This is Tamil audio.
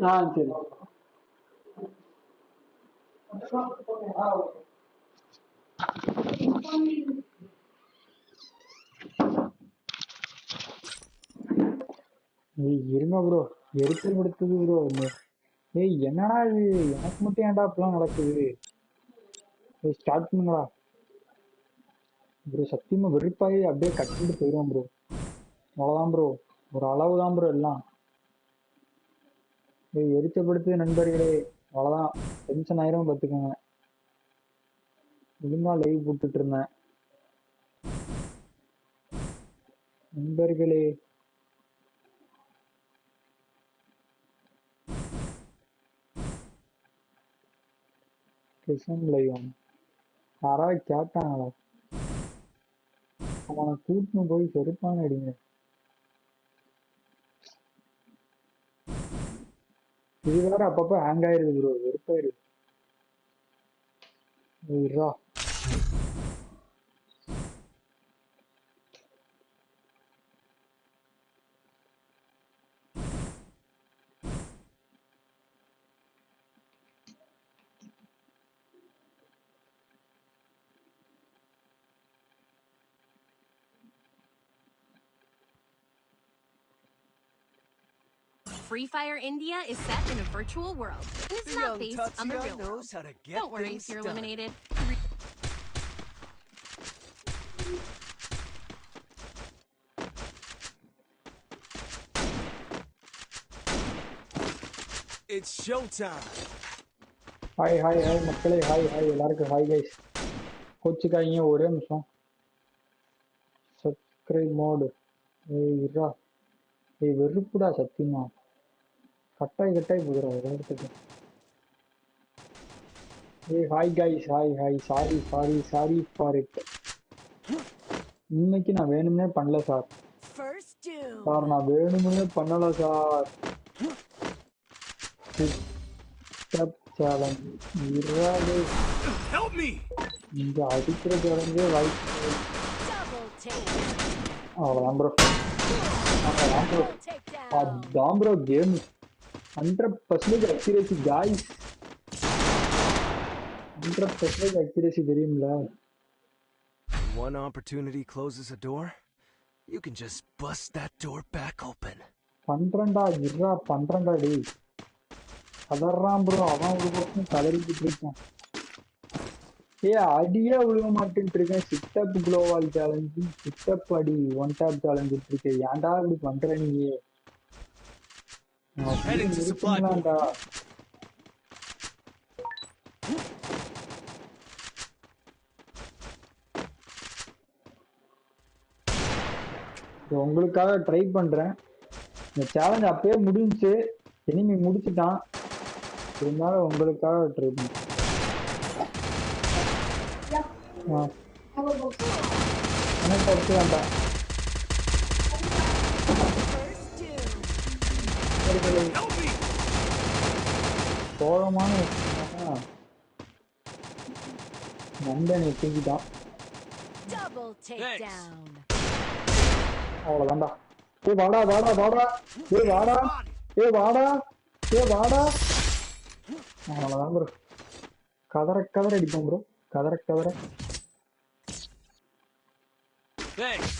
ஆ சரி. ஏய் இருங்க ப்ரோ எரிச்சல் முடித்தது ப்ரோ ஏய் என்னடா இது? எனக்கு மட்டும் ஏன்டா அப்படிலாம் நடக்குது? ஏய் ஸ்டார்ட் பண்ணுங்களா ப்ரோ சத்தியமா வெறுப்பாகி அப்படியே கட்டிட்டு போயிடும் ப்ரோ அவ்வளோதான் ப்ரோ ஒரு அளவு தான் ப்ரோ எல்லாம். ஏய் எரிச்சப்படுத்து நண்பர்களே அவ்வளோதான் டென்ஷன் ஆயிரம் பார்த்துக்கோங்க ஒழுங்கா லைவ் போட்டுட்டு இருந்தேன். நண்பர்களே. கிருஷ்ணன் லைவ் யாராவது கேட்டாங்களா? அவனை கூட்டின்னு போய் செருப்பான அடிங்க. இது வேற அப்பப்போ ஹேங் ஆயிருது ப்ரோ வெறுப்பாயிருது. Free Fire India is set in a virtual world, and it's not Young based on the Tatsuya real world. knows how to get Don't worry things if you're done. eliminated. It's showtime. Hi hi hi மக்களே ஹாய் ஹாய் எல்லாருக்கும் ஹாய் கைஸ் கோச்சுக்காய்ங்க ஒரே நிமிஷம் சப்ஸ்கிரைப் மோடு ஏய் இருடா ஏய் வெறுப்புடா சத்தியமா கட்டாய் கட்டாய் போதுடா எல்லாத்துக்கு ஏய் hi guys hi hi sorry sorry sorry for it இன்னைக்கு நான் வேணும்னே பண்ணல சார் First doom. சார் நான் வேணும்னே பண்ணல sir step challenge இருடாது Help me! இங்க அடிக்கிற சேலஞ்சே வாய்ப்பு Double take. அவ்வளோதான் ப்ரோ அவ்வளோதான் ப்ரோ Double takedown. அதான் bro game hundred percentage accuracy guys hundred percentage accuracy When one opportunity closes a door, you can just bust that door back open. பண்றேன்டா இருடா பண்றேன்டா டேய். கதறான் ப்ரோ அவன் ஒரு பக்கம் கதறிக்கிட்டு இருக்கான். ஏ அடியே விழுக மாட்டேன்ட்டு இருக்கேன். சிட்டப் குளோவால் சேலஞ்சு சிட்டப் அடி ஒன் டாப் சேலஞ்சு இருக்கேன் ஏன்டா இப்படி பண்ற நீ Heading to supply point. உங்களுக்காக ட்ரை பண்றேன். இந்த சேலஞ்ச் அப்பயே முடிஞ்சுச்சு. இனிமே முடிச்சுட்டான். இருந்தாலும் உங்களுக்காக ட்ரை எனக்கு வேண்டாம் தூக்கிட்டான். Double takedown. அவ்வளவுதான்டா. ஏய் வாடா வாடா வாடா. ஏய் வாடா. ஏய் வாடா. ஏய் வாடா. அவ்வளவுதான் ப்ரோ கதற கதற அடிப்போம் ப்ரோ கதற கதற. Thanks.